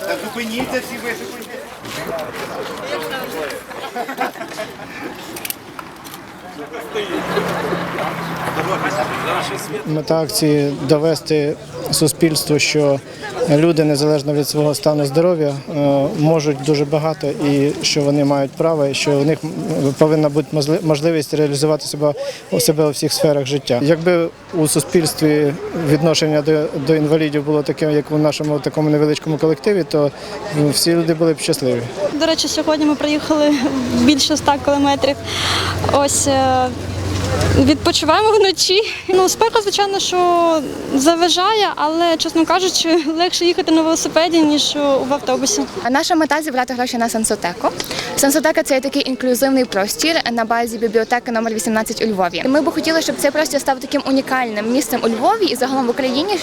Та зупиніться всі висипуйте. Мета акції довести суспільству, що люди незалежно від свого стану здоров'я е, можуть дуже багато і що вони мають право, і що у них повинна бути можли- можливість реалізувати себе у себе у всіх сферах життя. Якби у суспільстві відношення до, до інвалідів було таке, як у нашому такому невеличкому колективі, то всі люди були б щасливі. До речі, сьогодні ми проїхали більше ста кілометрів. Ось е, відпочиваємо вночі. Ну, спека, звичайно, що заважає, але, чесно кажучи, легше їхати на велосипеді, ніж в автобусі. Наша мета зібрати гроші на Сенсотеку. Сенсотека це такий інклюзивний простір на базі бібліотеки номер 18 у Львові. Ми би хотіли, щоб цей простір став таким унікальним місцем у Львові і загалом в Україні,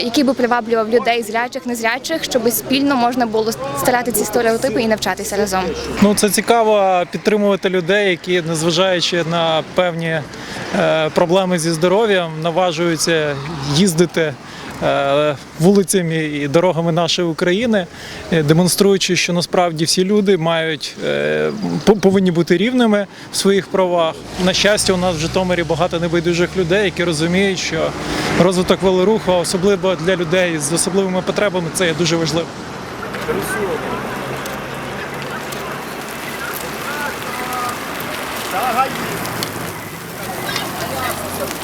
який би приваблював людей зрячих, незрячих, щоб спільно можна було старати ці стереотипи і навчатися разом. Ну це цікаво підтримувати людей, які, незважаючи на певні е, проблеми зі здоров'ям, наважуються їздити. Е, вулицями і дорогами нашої України, е, демонструючи, що насправді всі люди мають е, повинні бути рівними в своїх правах. На щастя, у нас в Житомирі багато небайдужих людей, які розуміють, що розвиток велоруху, особливо для людей з особливими потребами, це є дуже важливо. Thank you.